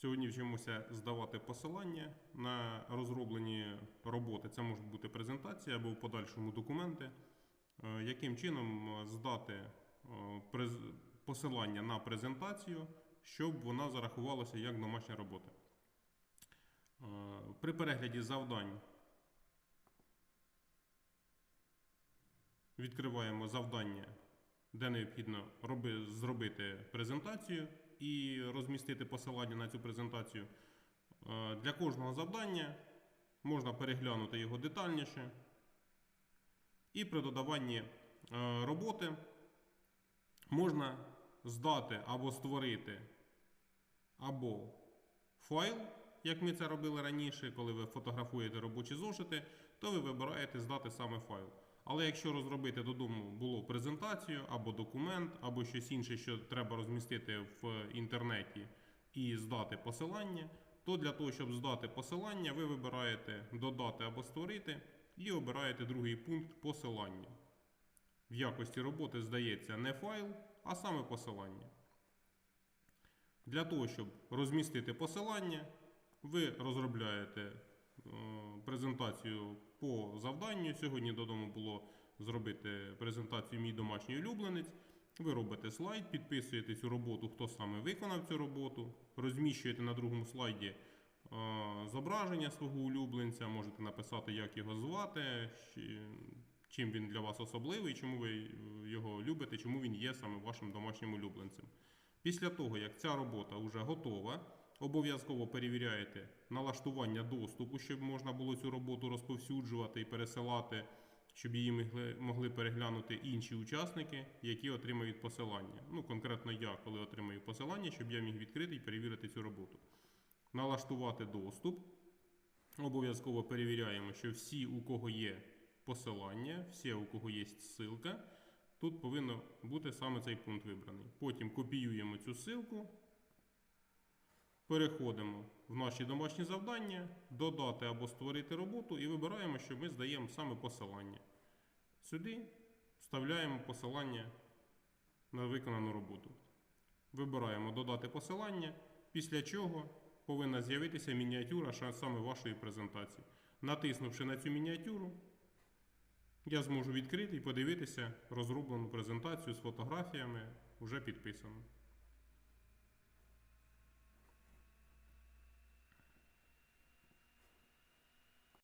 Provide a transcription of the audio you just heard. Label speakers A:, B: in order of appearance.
A: Сьогодні вчимося здавати посилання на розроблені роботи. Це можуть бути презентації або в подальшому документи. Е, Яким чином е, здати е, посилання на презентацію, щоб вона зарахувалася як домашня робота. При перегляді завдань відкриваємо завдання, де необхідно зробити презентацію і розмістити посилання на цю презентацію. Е, Для кожного завдання можна переглянути його детальніше. І при додаванні е, роботи можна здати або створити або файл, як ми це робили раніше, коли ви фотографуєте робочі зошити, то ви вибираєте здати саме файл. Але якщо розробити додому було презентацію або документ, або щось інше, що треба розмістити в інтернеті і здати посилання, то для того, щоб здати посилання, ви вибираєте додати або створити і обираєте другий пункт посилання. В якості роботи здається не файл, а саме посилання. Для того, щоб розмістити посилання, ви розробляєте е, презентацію по завданню. Сьогодні додому було зробити презентацію Мій домашній улюбленець. Ви робите слайд, підписуєте цю роботу, хто саме виконав цю роботу, розміщуєте на другому слайді е, зображення свого улюбленця, можете написати, як його звати, чим він для вас особливий, чому ви його любите, чому він є саме вашим домашнім улюбленцем. Після того, як ця робота вже готова, обов'язково перевіряєте налаштування доступу, щоб можна було цю роботу розповсюджувати і пересилати, щоб її могли, переглянути інші учасники, які отримають посилання. Ну, конкретно я, коли отримаю посилання, щоб я міг відкрити і перевірити цю роботу. Налаштувати доступ. Обов'язково перевіряємо, що всі, у кого є посилання, всі, у кого є ссылка, тут повинно бути саме цей пункт вибраний. Потім копіюємо цю ссылку, переходимо в наші домашні завдання, додати або створити роботу і вибираємо, що ми здаємо саме посилання. Сюди вставляємо посилання на виконану роботу. Вибираємо додати посилання, після чого повинна з'явитися мініатюра саме вашої презентації. Натиснувши на цю мініатюру, я зможу відкрити і подивитися розроблену презентацію з фотографіями вже підписану.